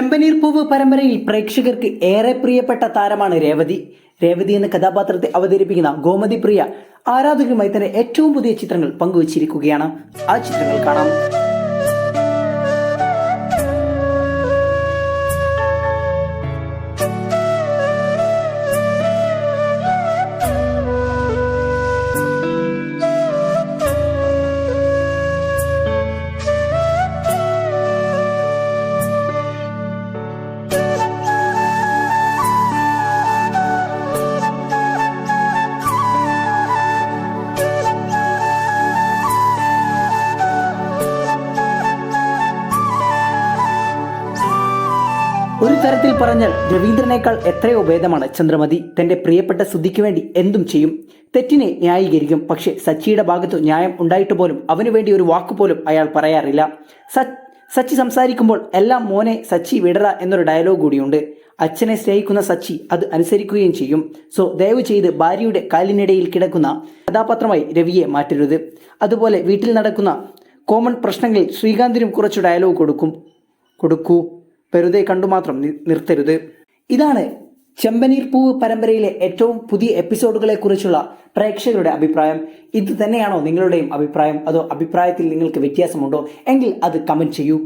ചെമ്പനീർ പൂവ് പരമ്പരയിൽ പ്രേക്ഷകർക്ക് ഏറെ പ്രിയപ്പെട്ട താരമാണ് രേവതി. രേവതി എന്ന കഥാപാത്രത്തെ അവതരിപ്പിക്കുന്ന ഗോമതി പ്രിയ ആരാധകരുമായി തന്നെ ഏറ്റവും പുതിയ ചിത്രങ്ങൾ പങ്കുവച്ചിരിക്കുകയാണ്. ആ ചിത്രങ്ങൾ കാണാം. ഒരു തരത്തിൽ പറഞ്ഞാൽ രവീന്ദ്രനേക്കാൾ എത്രയോ ഭേദമാണ് ചന്ദ്രമതി. തന്റെ പ്രിയപ്പെട്ട സുധിക്ക് വേണ്ടി എന്തും ചെയ്യും. തെറ്റിനെ ന്യായീകരിക്കും. പക്ഷേ സച്ചിയുടെ ഭാഗത്തു ന്യായം ഉണ്ടായിട്ട് പോലും അവനു വേണ്ടി ഒരു വാക്ക് പോലും അയാൾ പറയാറില്ല. സച്ചി സംസാരിക്കുമ്പോൾ എല്ലാം മോനെ സച്ചി വിടറ എന്നൊരു ഡയലോഗ് കൂടിയുണ്ട്. അച്ഛനെ സ്നേഹിക്കുന്ന സച്ചി അത് അനുസരിക്കുകയും ചെയ്യും. സോ ദയവ് ചെയ്ത് ഭാര്യയുടെ കാലിനിടയിൽ കിടക്കുന്ന കഥാപാത്രമായി രവിയെ മാറ്റരുത്. അതുപോലെ വീട്ടിൽ നടക്കുന്ന കോമൺ പ്രശ്നങ്ങളിൽ ശ്രീകാന്തിനും കുറച്ച് ഡയലോഗ് കൊടുക്കും. കൊടുക്കൂ. വെറുതെ കണ്ടു മാത്രം നിർത്തരുത്. ഇതാണ് ചെമ്പനീർ പൂവ് പരമ്പരയിലെ ഏറ്റവും പുതിയ എപ്പിസോഡുകളെ കുറിച്ചുള്ള പ്രേക്ഷകരുടെ അഭിപ്രായം. ഇത് തന്നെയാണോ നിങ്ങളുടെയും അഭിപ്രായം? അതോ അഭിപ്രായത്തിൽ നിങ്ങൾക്ക് വ്യത്യാസമുണ്ടോ? എങ്കിൽ അത് കമന്റ് ചെയ്യൂ.